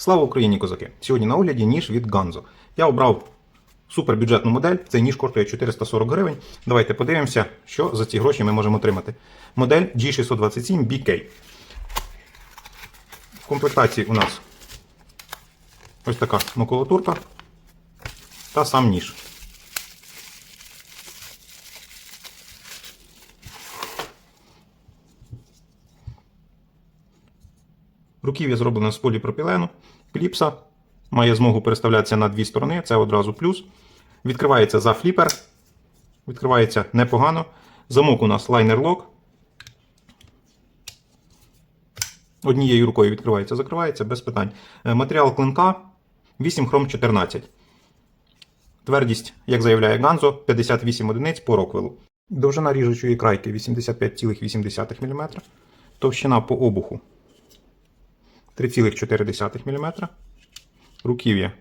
Слава Україні, козаки! Сьогодні на огляді ніж від Ганзо. Я обрав супербюджетну модель. Цей ніж коштує 440 гривень. Давайте подивимося, що за ці гроші ми можемо отримати. Модель G627 BK. В комплектації у нас ось така макулатурка та сам ніж. Руків'я зроблено з поліпропілену. Кліпса має змогу переставлятися на дві сторони, це одразу плюс. Відкривається за фліпер. Відкривається непогано. Замок у нас лайнер-лок. Однією рукою відкривається, закривається без питань. Е, Матеріал клинка 8 хром 14. Твердість, як заявляє Ганзо, 58 одиниць по роквелу. Довжина ріжучої крайки 85,8 мм. Товщина по обуху 3,4 мм. Руків'я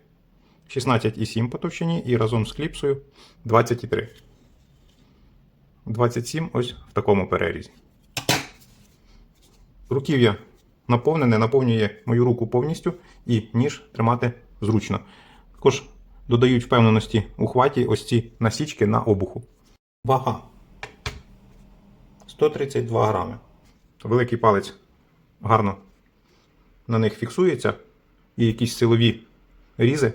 16,7 по товщині і разом з кліпсою 23. 27 ось в такому перерізі. Руків'я наповнене, наповнює мою руку повністю і ніж тримати зручно. Також додають впевненості у хваті ось ці насічки на обуху. Вага 132 грами. Великий палець гарно на них фіксується і якісь силові різи,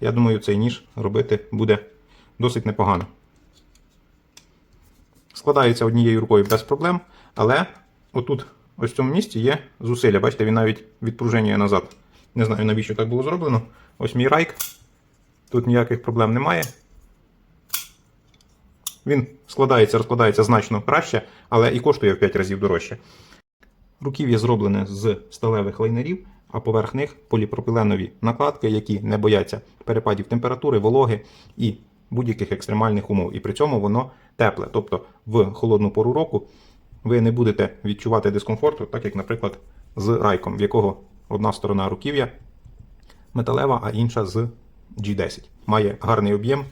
я думаю, цей ніж робити буде досить непогано. Складається однією рукою без проблем, але отут, ось в цьому місці є зусилля. Бачите, він навіть відпружинює назад. Не знаю, навіщо так було зроблено. Ось мій райк. Тут ніяких проблем немає. Він складається, розкладається значно краще, але і коштує в 5 разів дорожче. Руків'я зроблене з сталевих лайнерів, а поверх них поліпропіленові накладки, які не бояться перепадів температури, вологи і будь-яких екстремальних умов. І при цьому воно тепле. Тобто в холодну пору року ви не будете відчувати дискомфорту, так як, наприклад, з райком, в якого одна сторона руків'я металева, а інша з G10. Має гарний об'єм,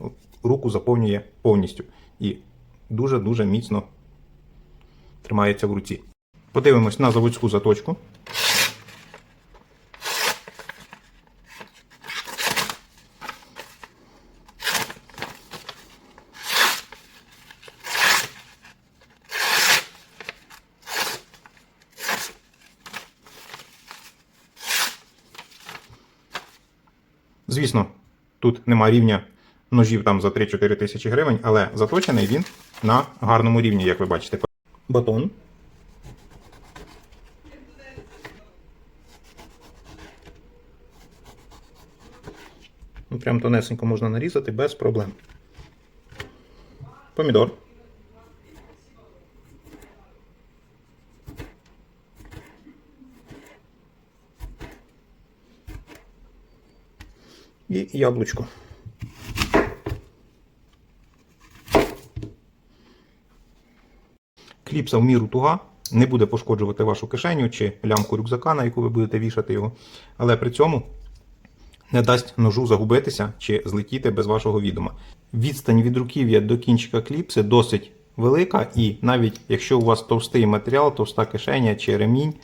руку заповнює повністю і дуже-дуже міцно тримається в руці. Подивимось на заводську заточку. Звісно, тут нема рівня ножів там за 3-4 тисячі гривень, але заточений він на гарному рівні, як ви бачите. Батон. Ну, Прям тонесенько можна нарізати без проблем. Помідор. І яблучко. Кліпса в міру туга не буде пошкоджувати вашу кишеню чи лямку рюкзака, на яку ви будете вішати його, але при цьому не дасть ножу загубитися чи злетіти без вашого відома. Відстань від руків'я до кінчика кліпси досить велика, і навіть якщо у вас товстий матеріал, товста кишеня чи ремінь,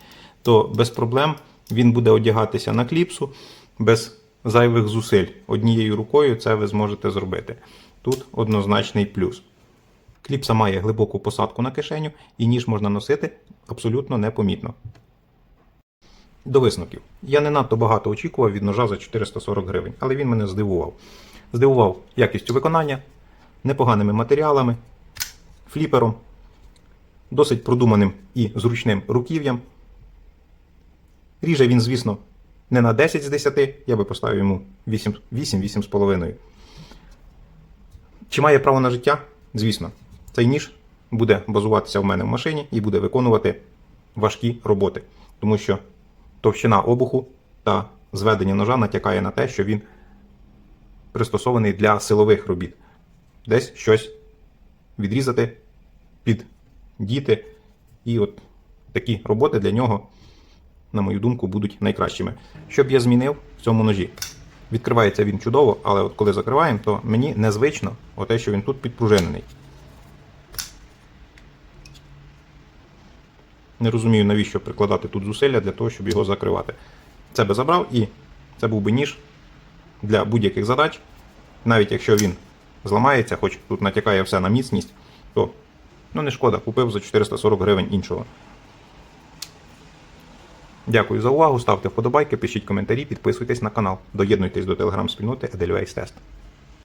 то без проблем він буде одягатися на кліпсу без зайвих зусиль. Однією рукою це ви зможете зробити. Тут однозначний плюс. Кліпса має глибоку посадку на кишеню, і ніж можна носити абсолютно непомітно. До висновків. Я не надто багато очікував від ножа за 440 гривень, але він мене здивував. Здивував якістю виконання, непоганими матеріалами, фліпером, досить продуманим і зручним руків'ям. Ріже він, звісно, не на 10 з 10, я би поставив йому 8-8,5. Чи має право на життя? Звісно, цей ніж буде базуватися в мене в машині і буде виконувати важкі роботи, тому що товщина обуху та зведення ножа натякає на те, що він пристосований для силових робіт. Десь щось відрізати, піддіти. І от такі роботи для нього, на мою думку, будуть найкращими. Що б я змінив в цьому ножі? Відкривається він чудово, але от коли закриваємо, то мені незвично те, що він тут підпружинений. Не розумію, навіщо прикладати тут зусилля для того, щоб його закривати. Це би забрав і Це був би ніж для будь-яких задач. Навіть якщо він зламається, хоч тут натякає все на міцність, то ну не шкода, купив за 440 гривень іншого. Дякую за увагу, ставте вподобайки, пишіть коментарі, підписуйтесь на канал, доєднуйтесь до телеграм-спільноти Edelweiss Test.